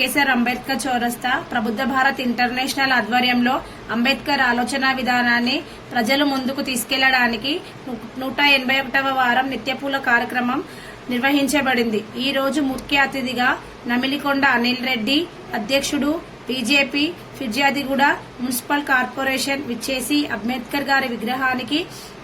కేసీఆర్ అంబేద్కర్ చౌరస్తా ప్రబుద్ధ భారత్ ఇంటర్నేషనల్ ఆధ్వర్యంలో అంబేద్కర్ ఆలోచన విధానాన్ని ప్రజలు ముందుకు తీసుకెళ్ళడానికి నూట ఎనభై ఒకటవ వారం నిత్యపూల కార్యక్రమం నిర్వహించబడింది. ఈ రోజు ముఖ్య అతిథిగా నమిలికొండ అనిల్ రెడ్డి అధ్యక్షుడు బీజేపీ ఫిర్యాదిగూడ మున్సిపల్ కార్పొరేషన్ విచ్చేసి అంబేద్కర్ గారి విగ్రహానికి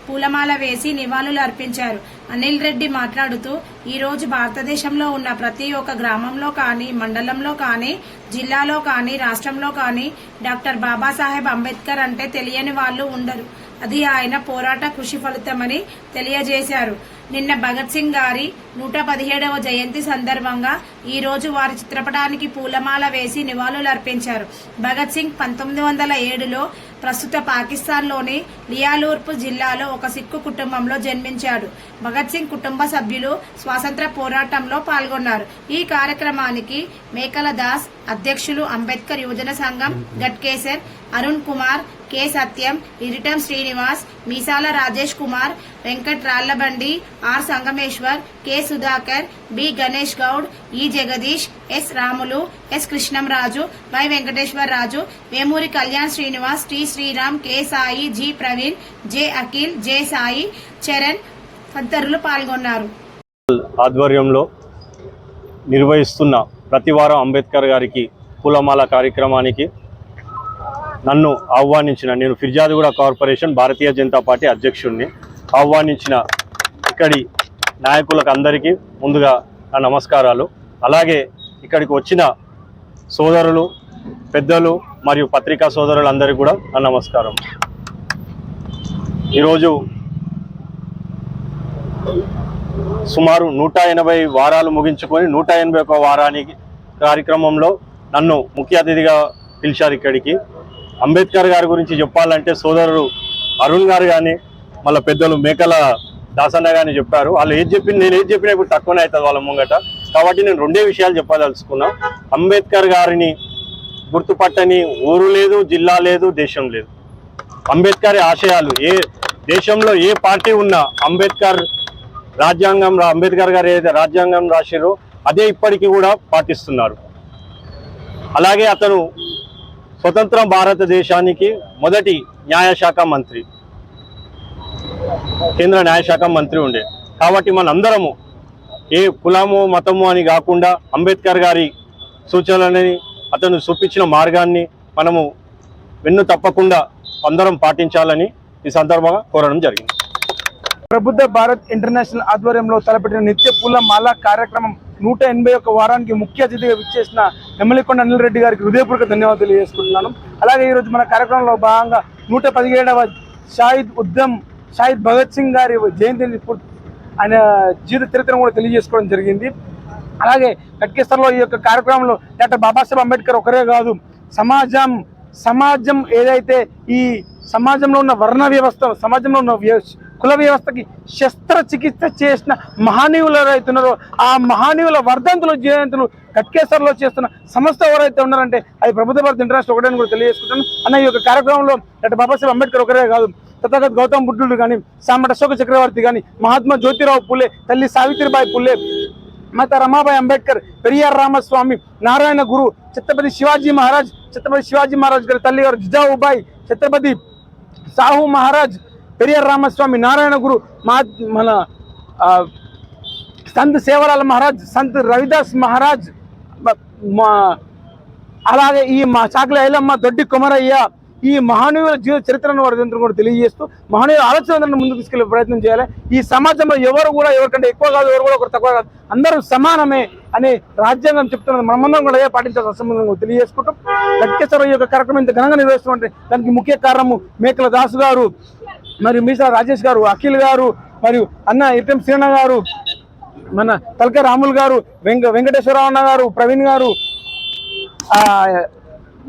పూలమాల వేసి నివాళులు అర్పించారు. అనిల్ రెడ్డి మాట్లాడుతూ ఈ రోజు భారతదేశంలో ఉన్న ప్రతి ఒక్క గ్రామంలో కానీ మండలంలో కానీ జిల్లాలో కానీ రాష్ట్రంలో కానీ డాక్టర్ బాబాసాహెబ్ అంబేద్కర్ అంటే తెలియని వాళ్ళు ఉండరు. అది ఆయన పోరాట కృషి ఫలితమని తెలియజేశారు. నిన్న భగత్ సింగ్ గారి నూట పదిహేడవ జయంతి సందర్భంగా ఈ రోజు వారి చిత్రపటానికి పూలమాల వేసి నివాళులర్పించారు. భగత్ సింగ్ పంతొమ్మిది వందల ఏడులో ప్రస్తుత పాకిస్తాన్లోని లియాలూర్పు జిల్లాలో ఒక సిక్కు కుటుంబంలో జన్మించాడు. భగత్ సింగ్ కుటుంబ సభ్యులు స్వాతంత్ర పోరాటంలో పాల్గొన్నారు. ఈ కార్యక్రమానికి మేకల దాస్ అధ్యక్షులు అంబేద్కర్ యువజన సంఘం Ghatkesar Arun Kumar K. Satyam Iritam Srinivas Meesala Rajesh Kumar Venkat Rallabandi R. Sangameshwar K. Sudhakar B. Ganesh Goud E. Jagadish S. Ramulu S. Krishnamraju Y. Venkateswara Raju Vemuri Kalyan Srinivas T. Sriram K. Sai G. Praveen J. Akhil J. Sai Charan తదితరులు పాల్గొన్నారు. ఆధ్వర్యంలో నిర్వహిస్తున్న ప్రతివారం అంబేద్కర్ గారికి పూలమాల కార్యక్రమానికి నన్ను ఆహ్వానించిన నేను ఫిర్జాదిగూడ కార్పొరేషన్ భారతీయ జనతా పార్టీ అధ్యక్షుడిని ఆహ్వానించిన ఇక్కడి నాయకులకు అందరికీ ముందుగా నా నమస్కారాలు. అలాగే ఇక్కడికి వచ్చిన సోదరులు పెద్దలు మరియు పత్రికా సోదరులందరికీ కూడా నా నమస్కారం. ఈరోజు సుమారు నూట ఎనభై వారాలు ముగించుకొని నూట ఎనభై ఒక వారానికి కార్యక్రమంలో నన్ను ముఖ్య అతిథిగా పిలిచారు ఇక్కడికి. అంబేద్కర్ గారి గురించి చెప్పాలంటే సోదరుడు అరుణ్ గారు కానీ మళ్ళీ పెద్దలు మేకల దాసన్న కానీ చెప్పారు. వాళ్ళు ఏది చెప్పింది నేను ఏది చెప్పినా ఇప్పుడు తక్కువనే అవుతుంది వాళ్ళ ముంగట. కాబట్టి నేను రెండే విషయాలు చెప్పదలుచుకున్నా. అంబేద్కర్ గారిని గుర్తుపట్టని ఊరు లేదు జిల్లా లేదు దేశం లేదు. అంబేద్కర్ ఆశయాలు ఏ దేశంలో ఏ పార్టీ ఉన్నా అంబేద్కర్ రాజ్యాంగం రా- అంబేద్కర్ గారు ఏదైతే రాజ్యాంగం రాసిరో అదే ఇప్పటికీ కూడా పాటిస్తున్నారు. అలాగే అతను స్వతంత్ర భారతదేశానికి మొదటి న్యాయశాఖ మంత్రి. కేంద్ర న్యాయశాఖ మంత్రి ఉండే. కాబట్టి మనందరము ఏ కులము మతము అని కాకుండా అంబేద్కర్ గారి సూచనలని అతను చూపించిన మార్గాన్ని మనము వెన్ను తప్పకుండా అందరం పాటించాలని ఈ సందర్భంగా కోరడం జరిగింది. ప్రబుద్ధ భారత్ ఇంటర్నేషనల్ ఆధ్వర్యంలో తలపెట్టిన నిత్య పూల మాల కార్యక్రమం నూట ఎనభై ఒక్క వారానికి ముఖ్య అతిథిగా విచ్చేసిన ఎమ్మెల్యేకొండ అనిల్ రెడ్డి గారికి హృదయపూర్వక ధన్యవాదాలు తెలియజేసుకుంటున్నాను. అలాగే ఈరోజు మన కార్యక్రమంలో భాగంగా నూట పదిహేడవ షాహిద్ ఉద్దమ్ షాహిద్ భగత్ సింగ్ గారి జయంతిని ఆయన జీవిత చరిత్రను కూడా తెలియజేసుకోవడం జరిగింది. అలాగే కట్కేశ్వర్లో ఈ యొక్క కార్యక్రమంలో డాక్టర్ బాబాసాహెబ్ అంబేద్కర్ ఒకరే కాదు సమాజం సమాజం ఏదైతే ఈ సమాజంలో ఉన్న వర్ణ వ్యవస్థ సమాజంలో ఉన్న కుల వ్యవస్థకి శస్త్రచికిత్స చేసిన మహానీయులు ఎవరైతున్నారో ఆ మహానీయుల వర్ధంతులు జయంతులు కట్కేశ్వర్లో చేస్తున్న సంస్థ ఎవరైతే ఉన్నారంటే అది ప్రభుత్వ భారత ఇంటర్నేషనల్ ఒకటే కూడా తెలియజేసుకుంటాను. అన్న ఈ యొక్క కార్యక్రమంలో డాక్టర్ బాబాసాహెబ్ అంబేద్కర్ ఒకరే కాదు తథాగత గౌతమ్ బుద్ధుడు కానీ సామట అశోక చక్రవర్తి కానీ మహాత్మా జ్యోతిరావు పులే తల్లి సావిత్రిబాయి పులే మాత రమాబాయి అంబేద్కర్ పెరియార్ రామస్వామి నారాయణ గురు ఛత్రపతి శివాజీ మహారాజ్ ఛత్రపతి శివాజీ మహారాజ్ గారి తల్లి గారు జిజావుబాయి ఛత్రపతి సాహు మహారాజ్ పెరియార్ రామస్వామి నారాయణ గురు మా మన ఆ, సంత్ సేవలాల్ మహారాజ్ సంత్ రవిదాస్ మహారాజ్ మా అలాగే ఈ మా చాకలి ఐలమ్మ దొడ్డి కుమరయ్య ఈ మహానీయుల జీవిత చరిత్రను వారి కూడా తెలియజేస్తూ మహానీయుల ఆలోచనలను ముందుకు తీసుకెళ్ళే ప్రయత్నం చేయాలి. ఈ సమాజంలో ఎవరు కూడా ఎవరికంటే ఎక్కువ కాదు ఎవరు కూడా ఒకరు తక్కువ కాదు అందరూ సమానమే అని రాజ్యాంగం చెప్తున్నది మనమందరం కూడా అదే పాటించాల్సిన సంబంధంగా తెలియజేసుకుంటాం లక్కేశ్వర తెలియజేసుకుంటూ యొక్క కార్యక్రమం ఇంత ఘనంగా నిర్వహిస్తుంటే దానికి ముఖ్య కారణము మేకల దాసు గారు. మరియు మీసా రాజేష్ గారు అఖిల్ గారు మరియు అన్న ఇటం శ్రీణ గారు మన తలక రాములు గారు వెంక వెంకటేశ్వరరావు అన్న గారు ప్రవీణ్ గారు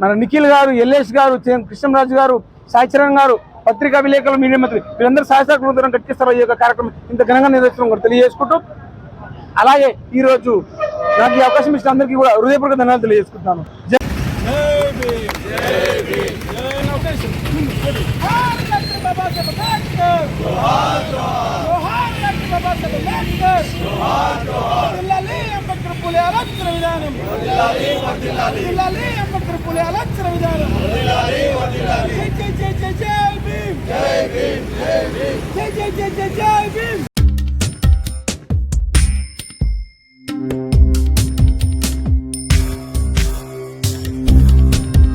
మన నిఖిల్ గారు ఎల్లేష్ గారు కృష్ణరాజు గారు సాయిచరణ్ గారు పత్రికా విలేకరులు మీడియా మంత్రి వీరందరూ సహాయసహకారం కట్టిస్తారు ఈ యొక్క కార్యక్రమం ఇంత ఘనంగా నిర్వహించడం కూడా తెలియజేసుకుంటూ అలాగే ఈ రోజు నాకు ఈ అవకాశం ఇచ్చిన అందరికీ కూడా హృదయపూర్వక ధన్యవాదాలు తెలియజేసుకుంటున్నాను. పులి ఆలోచన విధానం వర్ధిల్లాలి అంబేద్కర్ పులి ఆలోచన విధానం జై జై జై జై జై భీమ్ జై భీమ్ జై జై జై జై జై భీమ్